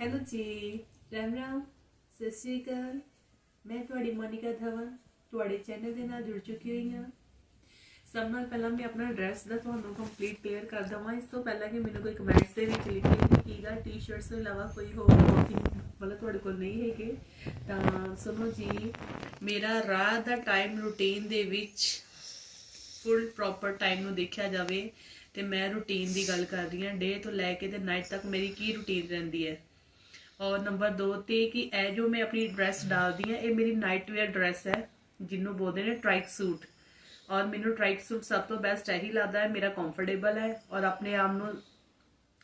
Hello ਜੀ ਰਾਮ ਰਾਮ ਸਤਿ ਸ਼੍ਰੀ ਅਕਾਲ ਮੈਂ ਤੁਹਾਡੀ ਮੋਨਿਕਾ ਧਵਨ ਤੁਹਾਡੇ ਚੈਨਲ ਦੇ ਨਾਲ ਜੁੜ ਚੁੱਕੀ ਹੋਈ ਹਾਂ ਸਭ ਨਾਲ ਪਹਿਲਾਂ ਮੈਂ ਆਪਣਾ ਐਡਰੈਸ ਦਾ ਤੁਹਾਨੂੰ ਕੰਪਲੀਟ ਕਲੀਅਰ ਕਰ ਦਵਾਂ ਇਸ ਤੋਂ ਪਹਿਲਾਂ ਕਿ ਮੈਨੂੰ ਕੋਈ ਕਮੈਂਟਸ ਦੇ ਵਿੱਚ ਲਿਖੇ ਕਿ ਕੀਗਾ ਟੀ-ਸ਼ਰਟਸ ਤੋਂ ਇਲਾਵਾ ਕੋਈ ਹੋਰ ਕਲੋਥਿੰਗ ਵਾਲਾ ਤੁਹਾਡੇ ਕੋਲ ਨਹੀਂ ਹੈਗੇ ਤਾਂ ਸੁਣੋ ਜੀ ਮੇਰਾ ਰਾਤ ਦਾ ਟਾਈਮ ਰੂਟੀਨ ਦੇ ਵਿੱਚ ਫੁੱਲ ਪ੍ਰੋਪਰ ਟਾਈਮ ਨੂੰ ਦੇਖਿਆ ਜਾਵੇ, ਤੇ ਮੈਂ ਰੂਟੀਨ ਦੀ ਗੱਲ ਕਰ ਰਹੀ ਹਾਂ ਡੇ ਤੋਂ ਲੈ ਕੇ ਤੇ ਨਾਈਟ ਤੱਕ ਮੇਰੀ ਕੀ ਰੂਟੀਨ ਰਹਿੰਦੀ ਹੈ? ਔਰ ਨੰਬਰ 2 ਤੇ ਕਿ ਇਹ ਜੋ ਮੈਂ ਆਪਣੀ ਡਰੈਸ ਡਾਲਦੀ ਹਾਂ, ਇਹ ਮੇਰੀ ਨਾਈਟ ਵੇਅਰ ਡਰੈਸ ਹੈ, ਜਿਹਨੂੰ ਬੋਲਦੇ ਨੇ ਟ੍ਰਾਈਕ ਸੂਟ ਔਰ ਮੈਨੂੰ ਟ੍ਰਾਈਕ ਸੂਟ ਸਭ ਤੋਂ ਬੈਸਟ ਇਹੀ ਲੱਗਦਾ ਹੈ, ਮੇਰਾ ਕੰਫਰਟੇਬਲ ਹੈ ਔਰ ਆਪਣੇ ਆਪ ਨੂੰ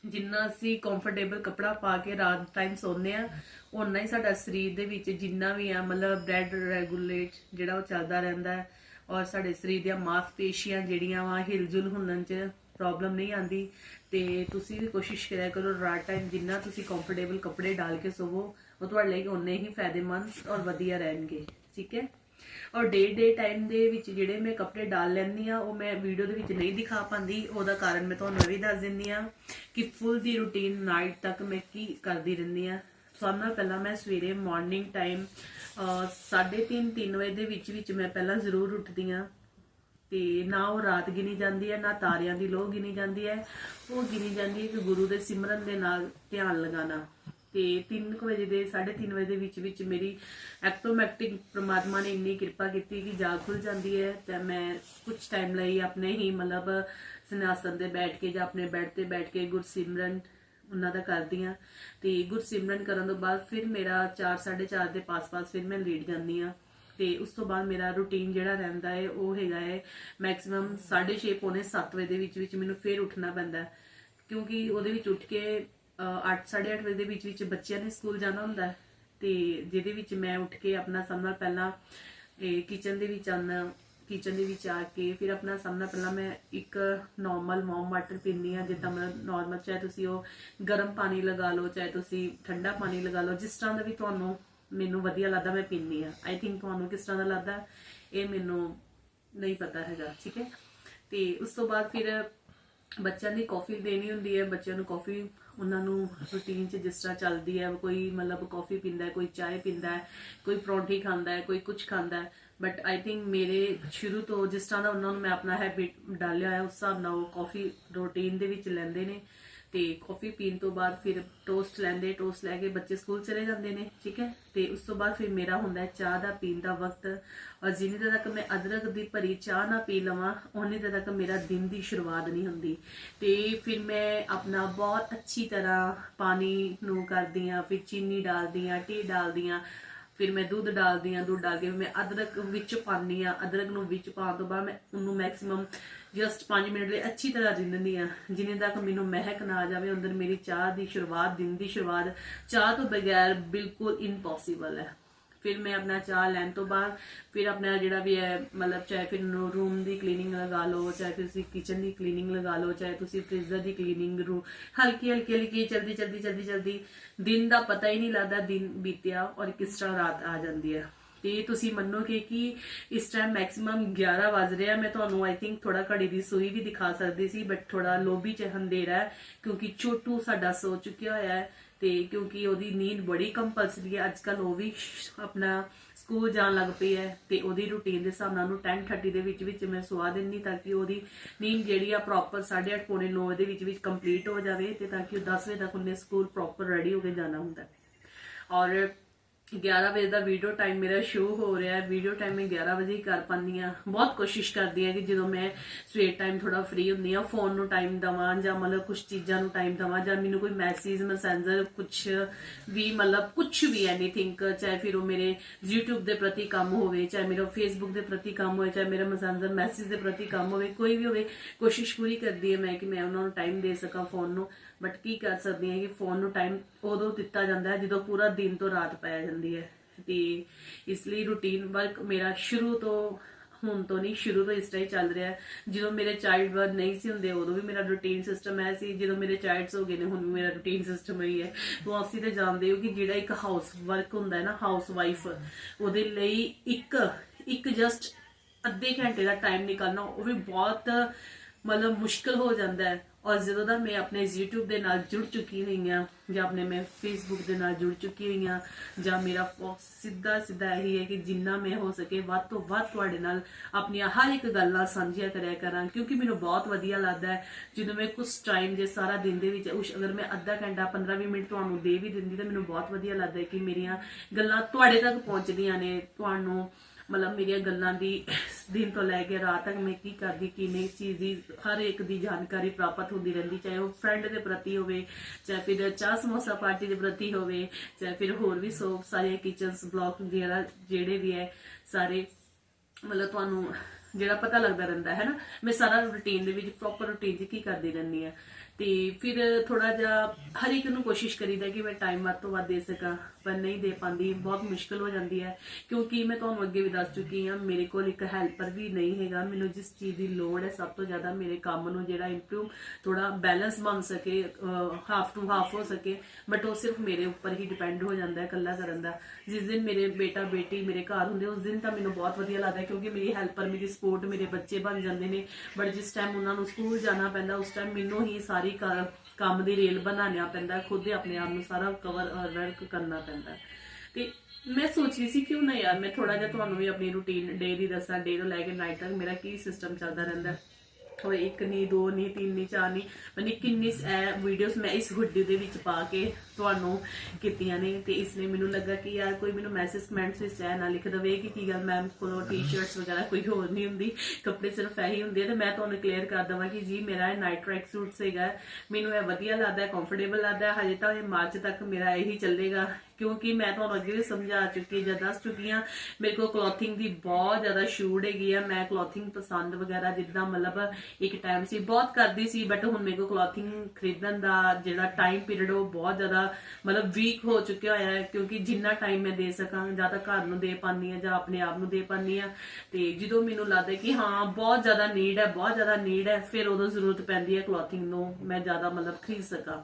ਜਿੰਨਾ ਅਸੀਂ ਕੰਫਰਟੇਬਲ ਕਪੜਾ ਪਾ ਕੇ ਰਾਤ ਟਾਈਮ ਸੌਂਦੇ ਆ ਓਨਾ ਹੀ ਸਾਡਾ ਸਰੀਰ ਦੇ ਵਿੱਚ ਜਿੰਨਾ ਵੀ ਆ, ਮਤਲਬ ਬਲੱਡ ਰੈਗੂਲੇਟ ਜਿਹੜਾ ਉਹ ਚੱਲਦਾ ਰਹਿੰਦਾ ਹੈ। ਔਰ ਸਾਡੇ ਸਰੀਰ ਦੀਆਂ ਮਾਸਪੇਸ਼ੀਆਂ ਜਿਹੜੀਆਂ ਵਾ, ਹਿਲਜੁਲ ਹੁੰਨ ਚ ਪ੍ਰੋਬਲਮ ਨਹੀਂ ਆਂਦੀ ਤੇ ਤੁਸੀਂ ਵੀ ਕੋਸ਼ਿਸ਼ ਕਰਿਆ ਕਰੋ ਰਾਤ ਟਾਈਮ ਜਿੰਨਾ ਤੁਸੀਂ ਕੰਫਰਟੇਬਲ ਕੱਪੜੇ ਡਾਲ ਕੇ ਸੋਵੋ, ਉਹ ਤੁਹਾਡੇ ਲਈ ਉਨੇ ਹੀ ਫਾਇਦੇਮੰਦ ਔਰ ਵਧੀਆ ਰਹਿਣਗੇ, ਠੀਕ ਹੈ? ਔਰ ਡੇ ਡੇ ਟਾਈਮ ਦੇ ਵਿੱਚ ਜਿਹੜੇ ਮੈਂ ਕੱਪੜੇ ਡਾਲ ਲੈਂਦੀ ਆ ਉਹ ਮੈਂ ਵੀਡੀਓ ਦੇ ਵਿੱਚ ਨਹੀਂ ਦਿਖਾ ਪਾਉਂਦੀ, ਉਹਦਾ ਕਾਰਨ ਮੈਂ ਤੁਹਾਨੂੰ ਇਹ ਵੀ ਦੱਸ ਦਿੰਦੀ ਆ ਕਿ ਫੁੱਲ ਦੀ ਰੁਟੀਨ ਨਾਈਟ ਤੱਕ ਮੈਂ ਕੀ ਕਰਦੀ ਰਹਿੰਦੀ ਆ ਸਭ ਨਾਲ ਪਹਿਲਾਂ ਮੈਂ ਸਵੇਰੇ ਮਾਰਨਿੰਗ ਟਾਈਮ 3:30 3 ਵਜੇ ਦੇ ਵਿੱਚ ਵਿੱਚ ਮੈਂ ਪਹਿਲਾਂ ਜ਼ਰੂਰ ਉੱਠਦੀ ਆ ਤੇ ਨਾ ਉਹ ਰਾਤ ਗਿਣੀ ਜਾਂਦੀ ਹੈ, ਨਾ ਤਾਰਿਆਂ ਦੀ ਲੋਹ ਗਿਣੀ ਜਾਂਦੀ ਹੈ। ਉਹ ਗਿਣੀ ਜਾਂਦੀ ਹੈ ਕਿ ਗੁਰੂ ਦੇ ਸਿਮਰਨ ਦੇ ਨਾਲ ਧਿਆਨ ਲਗਾਣਾ ਤੇ 3 ਵਜੇ ਦੇ 3:30 ਵਜੇ ਦੇ ਵਿੱਚ ਵਿੱਚ ਮੇਰੀ ਐਕਟੋਮੈਟਿਕ ਪ੍ਰਮਾਤਮਾ ਨੇ ਇੰਨੀ ਕਿਰਪਾ ਕੀਤੀ ਕਿ ਜਾਗ ਖੁੱਲ ਜਾਂਦੀ ਹੈ। ਤੇ ਮੈਂ ਕੁਝ ਟਾਈਮ ਲਈ ਆਪਣੇ ਹੀ ਮਤਲਬ ਸੰਨਿਆਸਨ ਦੇ ਬੈਠ ਕੇ ਜਾਂ ਆਪਣੇ ਬੈੱਡ ਤੇ ਬੈਠ ਕੇ ਗੁਰਸਿਮਰਨ ਉਹਨਾਂ ਦਾ ਕਰਦੀ ਆ ਤੇ ਗੁਰਸਿਮਰਨ ਕਰਨ ਤੋਂ ਬਾਅਦ ਫਿਰ ਮੇਰਾ 4:30 ਦੇ ਪਾਸ-ਪਾਸ ਫਿਰ ਮੈਂ ਲੇਟ ਜਾਂਦੀ ਆ ਤੇ ਉਸ ਤੋਂ ਬਾਅਦ ਮੇਰਾ ਰੂਟੀਨ ਜਿਹੜਾ ਰਹਿੰਦਾ ਹੈ ਉਹ ਹੈਗਾ ਹੈ ਮੈਕਸਿਮਮ 6:30 ਪੌਣੇ 7 ਵਜੇ ਦੇ ਵਿੱਚ ਵਿੱਚ ਮੈਨੂੰ ਫਿਰ ਉੱਠਣਾ ਪੈਂਦਾ ਕਿਉਂਕਿ ਉਹਦੇ ਵਿੱਚ ਉੱਠ ਕੇ 8:30 ਵਜੇ ਦੇ ਵਿੱਚ ਵਿੱਚ ਬੱਚਿਆਂ ਨੇ ਸਕੂਲ ਜਾਣਾ ਹੁੰਦਾ ਤੇ ਜਿਹਦੇ ਵਿੱਚ ਮੈਂ ਉੱਠ ਕੇ ਆਪਣਾ ਸਭ ਨਾਲ ਪਹਿਲਾਂ ਕਿਚਨ ਦੇ ਵਿੱਚ ਆਉਣਾ ਕਿਚਨ ਦੇ ਵਿੱਚ ਆ ਕੇ ਫਿਰ ਆਪਣਾ ਸਭ ਨਾਲ ਪਹਿਲਾਂ ਮੈਂ ਇੱਕ ਨਾਰਮਲ ਵਾਰਮ ਵਾਟਰ ਪੀਂਦੀ ਆ ਜਿੱਦਾਂ ਮੈਂ ਨਾਰਮਲ ਚਾਹੇ ਤੁਸੀਂ ਉਹ ਗਰਮ ਪਾਣੀ ਲਗਾ ਲਓ, ਚਾਹੇ ਤੁਸੀਂ ਠੰਡਾ ਪਾਣੀ ਲਗਾ ਲਓ, ਜਿਸ ਤਰ੍ਹਾਂ ਦਾ ਵੀ ਤੁਹਾਨੂੰ ਮੈਨੂੰ ਵਧੀਆ ਲੱਗਦਾ, ਮੈਂ ਪੀਂਦੀ ਆ ਆਈ ਥਿੰਕ ਤੁਹਾਨੂੰ ਕਿਸ ਤਰ੍ਹਾਂ ਦਾ ਲੱਗਦਾ? ਇਹ ਮੈਨੂੰ ਨਹੀਂ ਪਤਾ ਹੈਗਾ, ਠੀਕ ਹੈ? ਤੇ ਉਸ ਤੋਂ ਬਾਅਦ ਫਿਰ ਬੱਚਿਆਂ ਦੀ ਕਾਫੀ ਦੇਣੀ ਹੁੰਦੀ ਹੈ, ਬੱਚਿਆਂ ਨੂੰ ਕਾਫੀ ਉਹਨਾਂ ਨੂੰ ਰੂਟੀਨ 'ਚ ਜਿਸ ਤਰ੍ਹਾਂ ਚੱਲਦੀ ਹੈ, ਕੋਈ ਮਤਲਬ ਕਾਫੀ ਪੀਂਦਾ ਹੈ, ਕੋਈ ਚਾਹ ਪੀਂਦਾ ਹੈ, ਕੋਈ ਪਰੌਂਠੀ ਖਾਂਦਾ ਹੈ, ਕੋਈ ਕੁਝ ਖਾਂਦਾ ਹੈ। ਬਟ ਆਈ ਥਿੰਕ ਮੇਰੇ ਸ਼ੁਰੂ ਤੋਂ ਜਿਸ ਤਰ੍ਹਾਂ ਦਾ ਉਹਨਾਂ ਨੂੰ ਮੈਂ ਆਪਣਾ ਹੈਬਿਟ ਡਾਲਿਆ ਹੈ ਉਸ ਹਿਸਾਬ ਨਾਲ ਉਹ ਕਾਫੀ ਰੂਟੀਨ ਦੇ ਵਿੱਚ ਲੈਂਦੇ ਨੇ। ਤੇ ਕਾਫੀ ਪੀਣ ਤੋਂ ਬਾਅਦ ਫਿਰ ਟੋਸਟ ਲੈਂਦੇ ਟੋਸਟ ਲੈ ਕੇ ਬੱਚੇ ਸਕੂਲ ਚਲੇ ਜਾਂਦੇ ਨੇ, ਠੀਕ ਹੈ? ਤੇ ਉਸ ਤੋਂ ਬਾਅਦ ਫਿਰ ਮੇਰਾ ਹੁੰਦਾ ਹੈ ਚਾਹ ਦਾ ਪੀਣ ਦਾ ਵਕਤ ਔਰ ਜਿੰਨੀ ਦੇਰ ਤੱਕ ਮੈਂ ਅਦਰਕ ਦੀ ਭਰੀ ਚਾਹ ਨਾ ਪੀ ਲਵਾਂ ਉਨੀ ਦੇਰ ਤੱਕ ਮੇਰਾ ਦਿਨ ਦੀ ਸ਼ੁਰੂਆਤ ਨਹੀਂ ਹੁੰਦੀ। ਤੇ ਫਿਰ ਮੈਂ ਆਪਣਾ ਬਹੁਤ ਅੱਛੀ ਤਰ੍ਹਾਂ ਪਾਣੀ ਨੂੰ ਕਰਦੀ ਆ ਫਿਰ ਚੀਨੀ ਡਾਲਦੀ ਆ ਟੀ ਡਾਲਦੀ ਆ ਫਿਰ ਮੈਂ ਦੁੱਧ ਡਾਲਦੀ ਆ ਦੁੱਧ ਡਾਲ ਕੇ ਮੈਂ ਅਦਰਕ ਵਿੱਚ ਪਾਉਂਦੀ ਆ ਅਦਰਕ ਨੂੰ ਵਿੱਚ ਪਾਉਣ ਤੋਂ ਬਾਅਦ ਮੈਂ ਉਹਨੂੰ ਮੈਕਸਿਮਮ ਜਸਟ 5 ਮਿੰਟ ਲਈ ਅੱਛੀ ਤਰ੍ਹਾਂ ਰਿੰਨਦੀ ਆ ਜਿੰਨੇ ਤੱਕ ਮੈਨੂੰ ਮਹਿਕ ਨਾ ਆ ਜਾਵੇ, ਅੰਦਰ ਮੇਰੀ ਚਾਹ ਦੀ ਸ਼ੁਰੂਆਤ, ਦਿਨ ਦੀ ਸ਼ੁਰੂਆਤ, ਚਾਹ ਤੋਂ ਬਗੈਰ ਬਿਲਕੁਲ ਇੰਪੋਸੀਬਲ ਹੈ। ਫਿਰ ਮੈਂ ਆਪਣਾ ਚਾਹ ਲੈਣ ਤੋਂ ਬਾਅਦ, ਫਿਰ ਆਪਣਾ ਜਿਹੜਾ ਵੀ ਹੈ, ਮਤਲਬ ਚਾਹੇ ਫਿਰ ਰੂਮ ਦੀ ਕਲੀਨਿੰਗ ਲਗਾ ਲਓ, ਚਾਹੇ ਤੁਸੀਂ ਕਿਚਨ ਦੀ ਕਲੀਨਿੰਗ ਲਗਾ ਲਓ, ਚਾਹੇ ਤੁਸੀਂ ਫ੍ਰਿਜਰ ਦੀ ਕਲੀਨਿੰਗ ਰੂ ਹਲਕੀ ਹਲਕੀ ਹਲਕੀ ਜਲਦੀ ਜਲਦੀ ਜਲਦੀ ਜਲਦੀ ਦਿਨ ਦਾ ਪਤਾ ਹੀ ਨਹੀਂ ਲੱਗਦਾ ਦਿਨ ਬੀਤਿਆ ਔਰ ਕਿਸ ਤਰ੍ਹਾਂ ਰਾਤ ਆ ਜਾਂਦੀ ਹੈ। ਤੇ ਤੁਸੀਂ ਮੰਨੋਗੇ ਕਿ ਇਸ ਟਾਈਮ ਮੈਕਸਿਮਮ 11 ਵਜ ਰਿਹਾ ਮੈਂ ਤੁਹਾਨੂੰ ਆਈ ਥਿੰਕ ਥੋੜਾ ਘੜੀ ਦੀ ਸੂਈ ਵੀ ਦਿਖਾ ਸਕਦੀ ਸੀ ਬਟ ਥੋੜਾ ਲੋਬੀ ਚ ਹੰਦੇਰਾ ਕਿਉਂਕਿ ਛੋਟੂ ਸਾਡਾ ਸੋ ਚੁੱਕਿਆ ਹੋਇਆ ਹੈ ਤੇ ਕਿਉਂਕਿ ਉਹਦੀ ਨੀਂਦ ਬੜੀ ਕੰਪਲਸਰੀ ਹੈ। ਅੱਜ ਕੱਲ ਉਹ ਵੀ ਆਪਣਾ ਸਕੂਲ ਜਾਣ ਲੱਗ ਪਈ ਹੈ ਤੇ ਉਹਦੀ ਰੁਟੀਨ ਦੇ ਹਿਸਾਬ ਨਾਲ ਉਹਨੂੰ 10:30 ਦੇ ਵਿੱਚ ਵਿੱਚ ਮੈਂ ਸੁਆ ਦਿੰਦੀ ਤਾਂ ਕਿ ਉਹਦੀ ਨੀਂਦ ਜਿਹੜੀ ਆ ਪ੍ਰੋਪਰ 8:30 ਪੌਣੇ 9 ਦੇ ਵਿੱਚ ਵਿੱਚ ਕੰਪਲੀਟ ਹੋ ਜਾਵੇ ਤੇ ਤਾਂ ਕਿ ਉਹ 10 ਵਜੇ ਤੱਕ ਉਹਨੇ ਸਕੂਲ ਪ੍ਰੋਪਰ ਰੈਡੀ ਹੋ ਕੇ ਜਾਣਾ ਹੁੰਦਾ ਔਰ 11 ਵਜੇ ਦਾ ਵੀਡੀਓ ਟਾਈਮ ਮੇਰਾ ਸ਼ੋ ਹੋ ਰਿਹਾ ਹੈ। ਵੀਡੀਓ ਟਾਈਮ ਮੈਂ 11 ਵਜੇ ਹੀ ਕਰ ਪਾਉਂਦੀ ਆ ਬਹੁਤ ਕੋਸ਼ਿਸ਼ ਕਰਦੀ ਆ ਕਿ ਜਦੋਂ ਮੈਂ ਸਵੇਰ ਟਾਈਮ ਥੋੜਾ ਫ੍ਰੀ ਹੁੰਦੀ ਆ ਫੋਨ ਨੂੰ ਟਾਈਮ ਦਵਾਂ ਜਾਂ ਮਤਲਬ ਕੁਝ ਚੀਜ਼ਾਂ ਨੂੰ ਟਾਈਮ ਦਵਾਂ ਜਾਂ ਮੈਨੂੰ ਕੋਈ ਮੈਸੇਜ ਮੈਸੇਂਜਰ ਕੁਝ ਵੀ ਮਤਲਬ ਕੁਝ ਵੀ ਐਨੀਥਿੰਗ ਚਾਹੇ ਫਿਰ ਉਹ ਮੇਰੇ YouTube ਦੇ ਪ੍ਰਤੀ ਕੰਮ ਹੋਵੇ, ਚਾਹੇ ਮੇਰਾ Facebook ਦੇ ਪ੍ਰਤੀ ਕੰਮ ਹੋਵੇ, ਚਾਹੇ ਮੇਰਾ ਮੈਸੇਂਜਰ ਮੈਸੇਜ ਦੇ ਪ੍ਰਤੀ ਕੰਮ ਹੋਵੇ, ਕੋਈ ਵੀ ਹੋਵੇ, ਕੋਸ਼ਿਸ਼ ਪੂਰੀ ਕਰਦੀ ਹੈ ਮੈਂ ਕਿ ਮੈਂ ਉਹਨਾਂ ਨੂੰ ਟਾਈਮ ਦੇ ਸਕਾਂ ਫੋਨ ਨੂੰ। ਬਟ ਕੀ ਕਰ ਸਕਦੀ ਹਾਂ ਕਿ ਫੋਨ ਨੂੰ ਟਾਈਮ ਉਦੋਂ ਦਿੱਤਾ ਜਾਂਦਾ ਹੈ ਜਦੋਂ ਪੂਰਾ ਦਿਨ ਤੋਂ ਰਾਤ ਪੈ ਜਾਂਦੀ ਹੈ। ਤੇ ਇਸ ਲਈ ਰੂਟੀਨ ਵਰਕ ਮੇਰਾ ਸ਼ੁਰੂ ਤੋਂ, ਹੁਣ ਤੋਂ ਨਹੀਂ, ਸ਼ੁਰੂ ਤੋਂ ਇਸ ਤਰ੍ਹਾਂ ਹੀ ਚੱਲ ਰਿਹਾ ਜਦੋਂ ਮੇਰੇ ਚਾਈਲਡ ਬਰਥ ਨਹੀਂ ਸੀ ਹੁੰਦੇ, ਉਦੋਂ ਵੀ ਮੇਰਾ ਰੂਟੀਨ ਸਿਸਟਮ ਐ ਸੀ। ਜਦੋਂ ਮੇਰੇ ਚਾਈਲਡਸ ਹੋ ਗਏ ਨੇ, ਹੁਣ ਵੀ ਮੇਰਾ ਰੂਟੀਨ ਸਿਸਟਮ ਹੀ। ਹੈ ਤੁਸੀਂ ਤੇ ਜਾਣਦੇ ਹੋ ਕਿ ਜਿਹੜਾ ਇੱਕ ਹਾਊਸ ਵਰਕ ਹੁੰਦਾ ਹੈ ਨਾ ਹਾਊਸ ਵਾਈਫ ਉਹਦੇ ਲਈ ਇੱਕ ਇੱਕ ਜਸਟ ਅੱਧੇ ਘੰਟੇ ਦਾ ਟਾਈਮ ਨਿਕਾਲਣਾ, ਉਹ ਵੀ ਬਹੁਤ ਮਤਲਬ ਮੁਸ਼ਕਲ ਹੋ ਜਾਂਦਾ ਹੈ। ਔਰ ਜਦੋਂ ਦਾ ਮੈਂ ਆਪਣੇ YouTube ਦੇ ਨਾਲ ਜੁੜ ਚੁੱਕੀ ਹੋਈ ਹਾਂ, ਜਾਂ ਆਪਣੇ ਮੈਂ Facebook ਦੇ ਨਾਲ ਜੁੜ ਚੁੱਕੀ ਹੋਈ ਹਾਂ, ਜਾਂ ਮੇਰਾ ਫੋਕਸ ਸਿੱਧਾ ਸਿੱਧਾ ਇਹੀ ਹੈ ਕਿ ਜਿੰਨਾ ਮੈਂ ਹੋ ਸਕੇ ਵੱਧ ਤੋਂ ਵੱਧ ਤੁਹਾਡੇ ਨਾਲ ਆਪਣੀਆਂ ਹਰ ਇੱਕ ਗੱਲਾਂ ਸਾਂਝੀਆਂ ਕਰਿਆ ਕਰਾਂ, ਕਿਉਂਕਿ ਮੈਨੂੰ ਬਹੁਤ ਵਧੀਆ ਲੱਗਦਾ ਹੈ। ਜਦੋਂ ਮੈਂ ਕੁਝ ਟਾਈਮ ਜੇ ਸਾਰਾ ਦਿਨ ਦੇ ਵਿੱਚ ਉਸ ਅਗਰ ਮੈਂ ਅੱਧਾ ਘੰਟਾ 15-20 ਮਿੰਟ ਤੁਹਾਨੂੰ ਦੇ ਵੀ ਦਿੰਦੀ ਤਾਂ ਮੈਨੂੰ ਬਹੁਤ ਵਧੀਆ ਲੱਗਦਾ ਹੈ ਕਿ ਮੇਰੀਆਂ ਗੱਲਾਂ ਤੁਹਾਡੇ ਤੱਕ ਪਹੁੰਚਦੀਆਂ ਨੇ, ਤੁਹਾਨੂੰ ਮਤਲਬ ਮੇਰੀਆਂ ਗੱਲਾਂ ਦੀ ਦਿਨ ਤੋਂ ਲੈ ਕੇ ਰਾਤ ਤੱਕ ਮੈਂ ਕੀ ਕਰਦੀ, ਕਿਵੇਂ ਚੀਜ਼ ਦੀ ਹਰ ਇੱਕ ਦੀ ਜਾਣਕਾਰੀ ਪ੍ਰਾਪਤ ਹੁੰਦੀ ਰਹਿੰਦੀ, ਚਾਹੇ ਉਹ ਫਰੈਂਡ ਦੇ ਪ੍ਰਤੀ ਹੋਵੇ, ਚਾਹੇ ਫਿਰ ਚਾਹ ਸਮੋਸਾ ਪਾਰਟੀ ਦੇ ਪ੍ਰਤੀ ਹੋਵੇ, ਚਾਹੇ ਫਿਰ ਹੋਰ ਵੀ ਸੋ ਸਾਰੇ ਕਿਚਨਸ ਬਲੌਗ ਵਗੈਰਾ ਜਿਹੜੇ ਵੀ ਹੈ, ਸਾਰੇ ਮਤਲਬ ਤੁਹਾਨੂੰ ਜਿਹੜਾ ਪਤਾ ਲੱਗਦਾ ਰਹਿੰਦਾ, ਹੈ ਨਾ? ਮੈਂ ਸਾਰਾ ਰੁਟੀਨ ਦੇ ਵਿੱਚ ਪ੍ਰੋਪਰ ਰੁਟੀਨ 'ਚ ਕੀ ਕਰਦੀ ਰਹਿੰਦੀ ਆ ਤੇ ਫਿਰ ਥੋੜਾ ਜਿਹਾ ਹਰ ਇੱਕ ਨੂੰ ਕੋਸ਼ਿਸ਼ ਕਰੀਦਾ ਕਿ ਮੈਂ ਟਾਈਮ ਵੱਧ ਤੋਂ ਵੱਧ ਦੇ ਸਕਾਂ। ਪਰ ਨਹੀਂ ਦੇ ਪਾਉਂਦੀ, ਬਹੁਤ ਮੁਸ਼ਕਲ ਹੋ ਜਾਂਦੀ ਹੈ। ਕਿਉਂਕਿ ਮੈਂ ਤੁਹਾਨੂੰ ਅੱਗੇ ਵੀ ਦੱਸ ਚੁੱਕੀ ਹਾਂ, ਮੇਰੇ ਕੋਲ ਇੱਕ ਹੈਲਪਰ ਵੀ ਨਹੀਂ ਹੈਗਾ। ਮੈਨੂੰ ਜਿਸ ਚੀਜ਼ ਦੀ ਲੋੜ ਹੈ, ਸਭ ਤੋਂ ਜ਼ਿਆਦਾ ਮੇਰੇ ਕੰਮ ਨੂੰ ਜਿਹੜਾ ਇੰਪਰੂਵ ਥੋੜਾ ਬੈਲੈਂਸ ਬਣ ਸਕੇ ਹਾਫ ਟੂ ਹਾਫ ਹੋ ਸਕੇ। ਬਟ ਉਹ ਸਿਰਫ ਮੇਰੇ ਉੱਪਰ ਹੀ ਡਿਪੈਂਡ ਹੋ ਜਾਂਦਾ ਹੈ ਇਕੱਲਾ ਕਰਨ ਦਾ। ਜਿਸ ਦਿਨ ਮੇਰੇ ਬੇਟਾ, ਬੇਟੀ ਮੇਰੇ ਘਰ ਹੁੰਦੇ, ਉਸ ਦਿਨ ਤਾਂ ਮੈਨੂੰ ਬਹੁਤ ਵਧੀਆ ਲੱਗਦਾ ਕਿਉਂਕਿ ਮੇਰੀ ਹੈਲਪਰ, ਮੇਰੀ ਸਪੋਰਟ ਮੇਰੇ ਬੱਚੇ ਬਣ ਜਾਂਦੇ ਨੇ। ਬਟ ਜਿਸ ਟਾਈਮ ਉਹਨਾਂ ਨੂੰ ਸਕੂਲ ਜਾਣਾ ਪੈਂਦਾ, ਉਸ ਟਾਈਮ ਮੈਨੂੰ ਹੀ ਸਾਰੀ ਕੰਮ ਦੀ ਰੇਲ ਬਣਾਉਣਾ ਪੈਂਦਾ, ਖੁਦ ਆਪਣੇ ਆਪ ਨੂੰ ਸਾਰਾ ਕਵਰ ਵਰਕ ਕਰਨਾ ਪੈਂਦਾ ਤੇ ਮੈਂ ਸੋਚ ਰਹੀ ਸੀ ਕਿਉਂ ਨਾ ਯਾਰ, ਮੈਂ ਥੋੜਾ ਜਿਹਾ ਤੁਹਾਨੂੰ ਵੀ ਆਪਣੀ ਰੂਟੀਨ ਡੇ ਦੀ ਦੱਸਾਂ ਡੇ ਤੋਂ ਲੈ ਕੇ ਨਾਈਟ ਤੱਕ ਮੇਰਾ ਕੀ ਸਿਸਟਮ ਚੱਲਦਾ ਰਹਿੰਦਾ ਹੈ। ਇੱਕ ਨਹੀਂ ਦੋ ਨਹੀਂ ਤਿੰਨ ਨਹੀਂ ਚਾਰ ਨਹੀਂ ਮਨੀ ਕਿੰਨੀ ਵੀਡੀਓਜ਼ ਮੈਂ ਇਸ ਹੁੱਡੀ ਦੇ ਵਿੱਚ ਪਾ ਕੇ ਤੁਹਾਨੂੰ ਕੀਤੀਆਂ ਨੇ ਤੇ ਇਸ ਲਈ ਮੈਨੂੰ ਲੱਗਾ ਕਿ ਯਾਰ ਕੋਈ ਮੈਨੂੰ ਮੈਸੇਜ ਕਮੈਂਟਸ ਵਿੱਚ ਐ ਨਾ ਲਿਖ ਦਵੇ ਕਿ ਕੀ ਗੱਲ ਮੈਮ ਕੋਲੋਂ ਟੀ-ਸ਼ਰਟਸ ਵਗੈਰਾ ਕੋਈ ਹੋਰ ਨਹੀਂ ਹੁੰਦੀ, ਕੱਪੜੇ ਸਿਰਫ ਇਹੀ ਹੁੰਦੇ ਤੇ ਮੈਂ ਤੁਹਾਨੂੰ ਕਲੀਅਰ ਕਰ ਦਵਾਂ ਕਿ ਜੀ ਮੇਰਾ ਇਹ ਨਾਈਟ ਟਰੈਕ ਸੂਟ ਸੀਗਾ ਮੈਨੂੰ ਇਹ ਵਧੀਆ ਲੱਗਦਾ ਕੰਫਰਟੇਬਲ ਲੱਗਦਾ, ਹਜੇ ਤਾਂ ਇਹ ਮਾਰਚ ਤੱਕ ਮੇਰਾ ਇਹੀ ਚੱਲੇਗਾ, ਕਿਉਂਕਿ ਮੈਂ ਤੁਹਾਨੂੰ ਅੱਗੇ ਵੀ ਸਮਝਾ ਚੁੱਕੀ ਜਾਂ ਦੱਸ ਚੁੱਕੀ ਹਾਂ, ਮੇਰੇ ਕੋਲ ਕਲੋਥਿੰਗ ਦੀ ਬਹੁਤ ਜ਼ਿਆਦਾ ਸ਼ੂਟ ਹੈਗੀ ਆ, ਮੈਂ ਕਲੋਥਿੰਗ ਪਸੰਦ ਵਗੈਰਾ ਜਿੱਦਾਂ ਮਤਲਬ ਇੱਕ ਟਾਈਮ ਸੀ, ਬਹੁਤ ਕਰਦੀ ਸੀ ਬਟ ਹੁਣ ਮੇਰੇ ਕੋਲ ਕਲੋਥਿੰਗ ਖਰੀਦਣ ਦਾ ਜਿਹੜਾ ਟਾਈਮ ਪੀਰੀਅਡ ਉਹ ਬਹੁਤ ਜ਼ਿਆਦਾ ਮਤਲਬ ਵੀਕ ਹੋ ਚੁੱਕਿਆ ਹੋਇਆ ਹੈ, ਕਿਉਂਕਿ ਜਿੰਨਾ ਟਾਈਮ ਮੈਂ ਦੇ ਸਕਾਂ, ਜਾਂ ਤਾਂ ਘਰ ਨੂੰ ਦੇ ਪਾਉਂਦੀ ਆ ਜਾਂ ਆਪਣੇ ਆਪ ਨੂੰ ਦੇ ਪਾਉਂਦੀ ਆ ਤੇ ਜਦੋਂ ਮੈਨੂੰ ਲੱਗਦਾ ਕਿ ਹਾਂ, ਬਹੁਤ ਜ਼ਿਆਦਾ ਨੀਡ ਹੈ, ਬਹੁਤ ਜ਼ਿਆਦਾ ਨੀਡ ਹੈ, ਫਿਰ ਉਦੋਂ ਜ਼ਰੂਰਤ ਪੈਂਦੀ ਹੈ ਕਲੋਥਿੰਗ ਨੂੰ ਮੈਂ ਜ਼ਿਆਦਾ ਮਤਲਬ ਖਰੀਦ ਸਕਾਂ।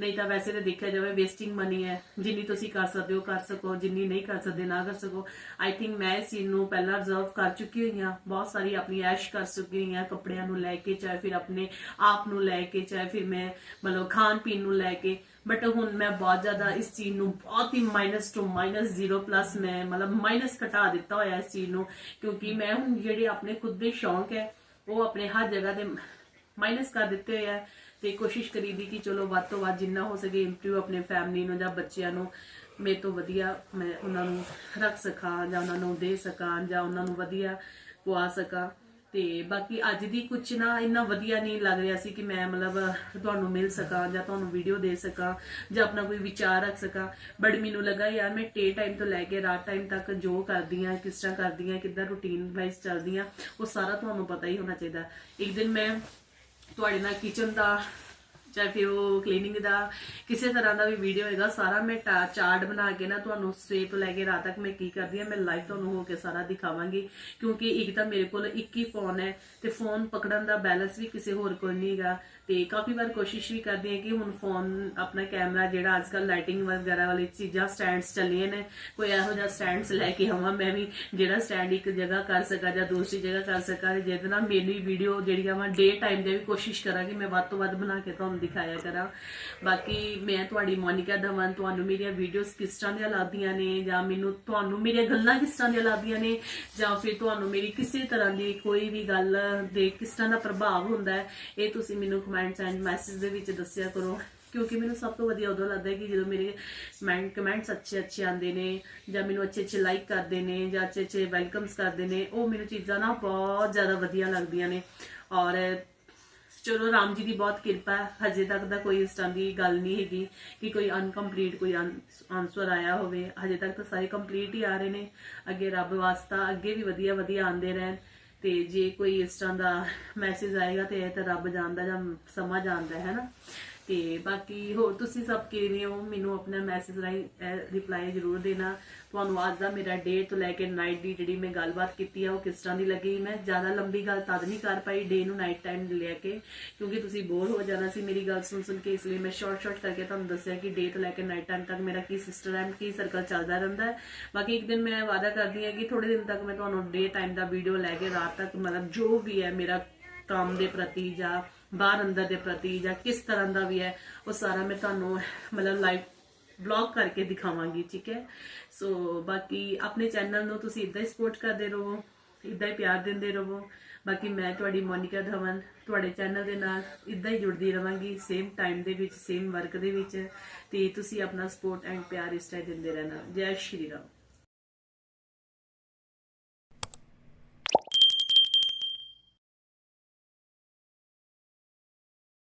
ਨਹੀਂ ਤਾਂ ਵੈਸੇ ਤਾਂ ਦੇਖਿਆ ਜਾਵੇ ਵੇਸਟਿੰਗ ਮਨੀ ਹੈ, ਜਿੰਨੀ ਤੁਸੀਂ ਕਰ ਸਕਦੇ ਹੋ, ਕਰ ਸਕੋ, ਜਿੰਨੀ ਨਹੀਂ ਕਰ ਸਕਦੇ, ਨਾ ਕਰ ਸਕੋ। ਆਈ ਥਿੰਕ ਮੈਂ ਇਸ ਚੀਜ਼ ਨੂੰ ਪਹਿਲਾਂ ਰਿਜ਼ਰਵ ਕਰ ਚੁੱਕੀ ਹੋਈ ਹਾਂ, ਬਹੁਤ ਸਾਰੀ ਆਪਣੀ ਐਸ਼ ਕਰ ਚੁੱਕੀ ਹੋਈ ਹਾਂ, ਕੱਪੜਿਆਂ ਨੂੰ ਲੈ ਕੇ, ਚਾਹੇ ਫਿਰ ਆਪਣੇ ਆਪ ਨੂੰ ਲੈ ਕੇ, ਚਾਹੇ ਫਿਰ ਮੈਂ ਮਤਲਬ ਖਾਣ ਪੀਣ ਨੂੰ ਲੈ ਕੇ ਬਟ ਹੁਣ ਮੈਂ ਬਹੁਤ ਜ਼ਿਆਦਾ ਇਸ ਚੀਜ਼ ਨੂੰ ਬਹੁਤ ਹੀ ਮਾਈਨਸ ਟੂ ਮਾਈਨਸ 0 ਪਲੱਸ ਮੈਂ ਮਤਲਬ ਮਾਈਨਸ ਘਟਾ ਦਿੱਤਾ ਹੋਇਆ ਇਸ ਚੀਜ਼ ਨੂੰ, ਕਿਉਂਕਿ ਮੈਂ ਹੁਣ ਜਿਹੜੇ ਆਪਣੇ ਖੁਦ ਦੇ ਸ਼ੌਂਕ ਹੈ, ਉਹ ਆਪਣੇ ਹਰ ਜਗ੍ਹਾ ਤੇ ਮਾਈਨਸ ਕਰ ਦਿੱਤੇ ਹੋਏ ਆ। ਤੇ ਕੋਸ਼ਿਸ਼ ਕਰੀਦੀ ਕਿ ਚਲੋ ਵੱਧ ਤੋਂ ਵੱਧ ਜਿੰਨਾ ਹੋ ਸਕੇ ਇੰਪਰੂਵ ਆਪਣੇ ਫੈਮਿਲੀ ਨੂੰ ਜਾਂ ਬੱਚਿਆਂ ਨੂੰ। ਮੇਰੇ ਤੋਂ ਵਧੀਆ ਮੈਂ ਉਹਨਾਂ ਨੂੰ ਰੱਖ ਸਕਾਂ ਜਾਂ ਉਹਨਾਂ ਨੂੰ ਦੇ ਸਕਾਂ ਜਾਂ ਉਹਨਾਂ ਨੂੰ ਵਧੀਆ ਪਵਾ ਸਕਾਂ। ਤੇ ਬਾਕੀ ਅੱਜ ਦੀ ਕੁਛ ਨਾ ਇੰਨਾ ਵਧੀਆ ਨਹੀਂ ਲੱਗ ਰਿਹਾ ਸੀ ਕਿ ਮੈਂ ਮਤਲਬ ਤੁਹਾਨੂੰ ਮਿਲ ਸਕਾਂ ਜਾਂ ਤੁਹਾਨੂੰ ਵੀਡੀਓ ਦੇ ਸਕਾਂ ਜਾਂ ਆਪਣਾ ਕੋਈ ਵਿਚਾਰ ਰੱਖ ਸਕਾਂ। ਬਟ ਮੈਨੂੰ ਲੱਗਾ ਯਾਰ ਮੈਂ ਡੇ ਟਾਈਮ ਤੋਂ ਲੈ ਕੇ ਰਾਤ ਟਾਈਮ ਤੱਕ ਜੋ ਕਰਦੀ ਆ ਕਿਸ ਤਰ੍ਹਾਂ ਕਰਦੀ ਆ ਕਿੱਦਾਂ ਰੂਟੀਨ ਵਾਈਜ਼ ਚੱਲਦੀ ਆ ਉਹ ਸਾਰਾ ਤੁਹਾਨੂੰ ਪਤਾ ਹੀ ਹੋਣਾ ਚਾਹੀਦਾ। ਇੱਕ ਦਿਨ ਮੈਂ ਤੁਹਾਡੇ ਨਾਲ ਕਿਚਨ ਦਾ ਚਾਹੇ ਫਿਰ ਉਹ ਕਲੀਨਿੰਗ ਦਾ, ਕਿਸੇ ਤਰ੍ਹਾਂ ਦਾ ਵੀ ਵੀਡੀਓ ਹੈਗਾ ਸਾਰਾ ਮੈਂ ਟਾ- ਚਾਰਟ ਬਣਾ ਕੇ ਨਾ ਤੁਹਾਨੂੰ ਸਵੇਰ ਤੋਂ ਲੈ ਕੇ ਰਾਤ ਤੱਕ ਮੈਂ ਕੀ ਕਰਦੀ ਆ ਮੈਂ ਲਾਈਵ ਤੁਹਾਨੂੰ ਹੋ ਕੇ ਸਾਰਾ ਦਿਖਾਵਾਂਗੀ। ਕਿਉਂਕਿ ਇੱਕ ਤਾਂ ਮੇਰੇ ਕੋਲ ਇੱਕ ਹੀ ਫੋਨ ਹੈ ਤੇ ਫੋਨ ਪਕੜਨ ਦਾ ਬੈਲੈਂਸ ਵੀ ਕਿਸੇ ਹੋਰ ਕੋਲ ਨਹੀਂ ਹੈਗਾ। ਤੇ ਕਾਫੀ ਵਾਰ ਕੋਸ਼ਿਸ਼ ਵੀ ਕਰਦੀ ਹਾਂ ਕਿ ਹੁਣ ਫੋਨ ਆਪਣਾ ਕੈਮਰਾ ਜਿਹੜਾ ਅੱਜ ਅੱਜਕੱਲ ਲਾਈਟਿੰਗ ਵਗੈਰਾ ਵਾਲੀ ਚੀਜ਼ਾਂ ਸਟੈਂਡਸ ਚੱਲੀਆਂ ਨੇ, ਕੋਈ ਇਹੋ ਜਿਹਾ ਸਟੈਂਡਸ ਲੈ ਕੇ ਆਵਾਂ ਮੈਂ ਵੀ, ਜਿਹੜਾ ਸਟੈਂਡ ਇੱਕ ਜਗ੍ਹਾ ਕਰ ਸਕਾਂ ਜਾਂ ਦੂਸਰੀ ਜਗ੍ਹਾ ਕਰ ਸਕਾਂ ਤੇ ਜਿਹਦੇ ਨਾਲ ਮੇਰੀ ਵੀਡੀਓ ਜਿਹੜੀਆਂ ਵਾ ਡੇ ਟਾਈਮ ਦੇ ਵੀ ਕੋਸ਼ਿਸ਼ ਕਰਾਂ ਮੈਂ ਵੱਧ ਤੋਂ ਵੱਧ ਬਣਾ ਕੇ ਤੁਹਾਨੂੰ ਦਿਖਾਇਆ ਕਰਾਂ। ਬਾਕੀ ਮੈਂ ਤੁਹਾਡੀ ਮੋਨਿਕਾ ਧਵਨ, ਤੁਹਾਨੂੰ ਮੇਰੀਆਂ ਵੀਡੀਓਜ਼ ਕਿਸ ਤਰ੍ਹਾਂ ਦੀਆਂ ਲੱਗਦੀਆਂ ਨੇ ਜਾਂ ਮੈਨੂੰ ਤੁਹਾਨੂੰ ਮੇਰੀਆਂ ਗੱਲਾਂ ਕਿਸ ਤਰ੍ਹਾਂ ਦੀਆਂ ਲੱਗਦੀਆਂ ਨੇ ਜਾਂ ਫਿਰ ਤੁਹਾਨੂੰ ਮੇਰੀ ਕਿਸੇ ਤਰ੍ਹਾਂ ਦੀ ਕੋਈ ਵੀ ਗੱਲ ਦੇ ਕਿਸ ਤਰ੍ਹਾਂ ਦਾ ਪ੍ਰਭਾਵ ਹੁੰਦਾ ਹੈ, ਇਹ ਤੁਸੀਂ ਮੈਨੂੰ ਕਮੈਂਟਸ ਐਂਡ ਮੈਸੇਜ ਦੇ ਵਿੱਚ ਦੱਸਿਆ ਕਰੋ। ਕਿਉਂਕਿ ਮੈਨੂੰ ਸਭ ਤੋਂ ਵਧੀਆ ਉਦੋਂ ਲੱਗਦਾ ਹੈ ਕਿ ਜਦੋਂ ਮੇਰੇ ਕਮੈਂਟਸ ਅੱਛੇ ਅੱਛੇ ਆਉਂਦੇ ਨੇ ਜਾਂ ਮੈਨੂੰ ਅੱਛੇ ਅੱਛੇ ਲਾਈਕ ਕਰਦੇ ਨੇ ਜਾਂ ਅੱਛੇ ਅੱਛੇ ਵੈਲਕਮਸ ਕਰਦੇ ਨੇ, ਉਹ ਮੈਨੂੰ ਚੀਜ਼ਾਂ ਨਾ ਬਹੁਤ ਜ਼ਿਆਦਾ ਵਧੀਆ ਲੱਗਦੀਆਂ ਨੇ। ਔਰ ਚਲੋ ਰਾਮ ਜੀ ਦੀ ਬਹੁਤ ਕਿਰਪਾ ਹੈ, ਹਜੇ ਤੱਕ ਦਾ ਕੋਈ ਇਸ ਤਰ੍ਹਾਂ ਦੀ ਗੱਲ ਨਹੀਂ ਹੈਗੀ ਕਿ ਕੋਈ ਅਨਕੰਪਲੀਟ ਕੋਈ ਆਨਸਰ ਆਇਆ ਹੋਵੇ। ਹਜੇ ਤੱਕ ਤਾਂ ਸਾਰੇ ਕੰਪਲੀਟ ਹੀ ਆ ਰਹੇ ਨੇ। ਅੱਗੇ ਰੱਬ ਵਾਸਤਾ ਅੱਗੇ ਵੀ ਵਧੀਆ ਵਧੀਆ ਆਉਂਦੇ ਰਹਿਣ। ਤੇ ਜੇ ਕੋਈ ਇਸ ਤਰ੍ਹਾਂ ਦਾ ਮੈਸੇਜ ਆਏਗਾ ਤੇ ਇਹ ਤਾਂ ਰੱਬ ਜਾਣਦਾ ਜਾਂ ਸਮਾਂ ਜਾਣਦਾ ਹੈ ਨਾ। ਤੇ ਬਾਕੀ ਹੋਰ ਤੁਸੀਂ ਸਭ ਕਿਵੇਂ ਹੋ? ਮੈਨੂੰ ਆਪਣਾ ਮੈਸੇਜ ਰਾਹੀਂ ਰਿਪਲਾਈ ਜ਼ਰੂਰ ਦੇਣਾ। ਤੁਹਾਨੂੰ ਅੱਜ ਦਾ ਮੇਰਾ ਡੇ ਤੋਂ ਲੈ ਕੇ ਨਾਈਟ ਦੀ ਜਿਹੜੀ ਮੈਂ ਗੱਲਬਾਤ ਕੀਤੀ ਆ, ਉਹ ਕਿਸ ਤਰ੍ਹਾਂ ਦੀ ਲੱਗੀ? ਮੈਂ ਜ਼ਿਆਦਾ ਲੰਬੀ ਗੱਲ ਤਦ ਨਹੀਂ ਕਰ ਪਾਈ ਡੇ ਨੂੰ ਨਾਈਟ ਟਾਈਮ ਲੈ ਕੇ, ਕਿਉਂਕਿ ਤੁਸੀਂ ਬੋਰ ਹੋ ਜਾਣਾ ਸੀ ਮੇਰੀ ਗੱਲ ਸੁਣ ਸੁਣ ਕੇ, ਇਸ ਲਈ ਮੈਂ ਸ਼ਾਰਟ ਸ਼ਾਰਟ ਕਰਕੇ ਤੁਹਾਨੂੰ ਦੱਸਿਆ ਕਿ ਡੇ ਤੋਂ ਲੈ ਕੇ ਨਾਈਟ ਟਾਈਮ ਤੱਕ ਮੇਰਾ ਕੀ ਸਿਸਟਰ ਐਂਡ ਕੀ ਸਰਕਲ ਚੱਲਦਾ ਰਹਿੰਦਾ ਹੈ। ਬਾਕੀ ਇੱਕ ਦਿਨ ਮੈਂ ਵਾਅਦਾ ਕਰਦੀ ਹਾਂ ਕਿ ਥੋੜੇ ਦਿਨ ਤੱਕ ਮੈਂ ਤੁਹਾਨੂੰ ਡੇ ਟਾਈਮ ਦਾ ਵੀਡੀਓ ਲੈ ਕੇ, ਰਾਤ ਤੱਕ ਮਤਲਬ ਜੋ ਵੀ ਹੈ ਮੇਰਾ ਕੰਮ ਦੇ ਪ੍ਰਤੀ ਜਾਂ ਬਾਹਰ ਅੰਦਰ ਦੇ ਪ੍ਰਤੀ ਜਾਂ ਕਿਸ ਤਰ੍ਹਾਂ ਦਾ ਵੀ ਹੈ, ਉਹ ਸਾਰਾ ਮੈਂ ਤੁਹਾਨੂੰ ਮਤਲਬ ਲਾਈਵ ਵਲੌਗ ਕਰਕੇ ਦਿਖਾਵਾਂਗੀ, ਠੀਕ ਹੈ? ਸੋ ਬਾਕੀ ਆਪਣੇ ਚੈਨਲ ਨੂੰ ਤੁਸੀਂ ਇਦਾਂ ਹੀ ਸਪੋਰਟ ਕਰਦੇ ਰਹੋ, ਇਦਾਂ ਹੀ ਪਿਆਰ ਦਿੰਦੇ ਰਹੋ। ਬਾਕੀ ਮੈਂ ਤੁਹਾਡੀ ਮੋਨਿਕਾ ਧਵਨ, ਤੁਹਾਡੇ ਚੈਨਲ ਦੇ ਨਾਲ ਇਦਾਂ ਹੀ ਜੁੜਦੀ ਰਵਾਂਗੀ ਸੇਮ ਟਾਈਮ ਦੇ ਵਿੱਚ ਸੇਮ ਵਰਕ ਦੇ ਵਿੱਚ, ਤੇ ਤੁਸੀਂ ਆਪਣਾ ਸਪੋਰਟ ਐਂਡ ਪਿਆਰ ਇਸ ਤਰ੍ਹਾਂ ਦਿੰਦੇ ਰਹਿਣਾ। ਜੈ ਸ਼੍ਰੀ ਰਾਮ।